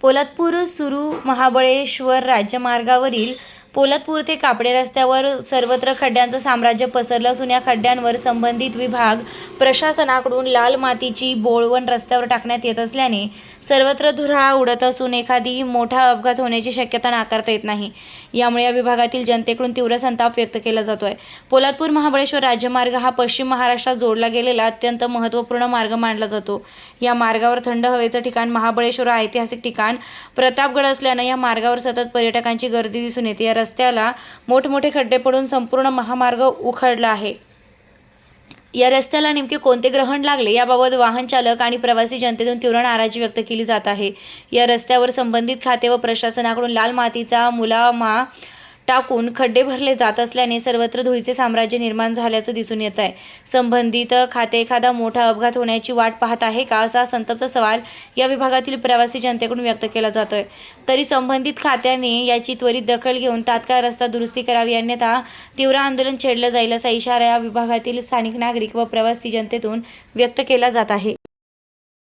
पोलादपूर सुरू महाबळेश्वर राज्यमार्गावरील पोलादपूर ते कापडे रस्त्यावर सर्वत्र खड्ड्यांचं साम्राज्य पसरलं असून या खड्ड्यांवर संबंधित विभाग प्रशासनाकडून लाल मातीची बोळवण रस्त्यावर टाकण्यात येत असल्याने सर्वत्र धुराळा उडत असून एखादी मोठा अपघात होण्याची शक्यता नाकारता येत नाही. यामुळे या विभागातील जनतेकडून तीव्र संताप व्यक्त केला जातोय. पोलादपूर महाबळेश्वर राज्यमार्ग हा पश्चिम महाराष्ट्रात जोडला गेलेला अत्यंत महत्त्वपूर्ण मार्ग मानला जातो. या मार्गावर थंड हवेचं ठिकाण महाबळेश्वर ऐतिहासिक ठिकाण प्रतापगड असल्यानं या मार्गावर सतत पर्यटकांची गर्दी दिसून येते. या रस्त्याला मोठमोठे खड्डे पडून संपूर्ण महामार्ग उखडला आहे. या रस्त्याला नेमके कोणते ग्रहण लागले याबाबत वाहन चालक आणि प्रवासी जनतेतून तीव्र नाराजी व्यक्त केली जात आहे. या रस्त्यावर संबंधित खाते व प्रशासनाकडून लाल मातीचा मुलामा टाकून खड्डे भरले जात असल्याने सर्वत्र धुळीचे साम्राज्य निर्माण झाल्याचं दिसून येत आहे. संबंधित खाते एखादा मोठा अपघात होण्याची वाट पाहत आहे का असा संतप्त सवाल या विभागातील प्रवासी जनतेकडून व्यक्त केला जातोय. तरी संबंधित खात्याने याची त्वरित दखल घेऊन तात्काळ रस्ता दुरुस्ती करावी अन्यथा तीव्र आंदोलन छेडलं जाईल असा इशारा या विभागातील स्थानिक नागरिक व प्रवासी जनतेतून व्यक्त केला जात आहे.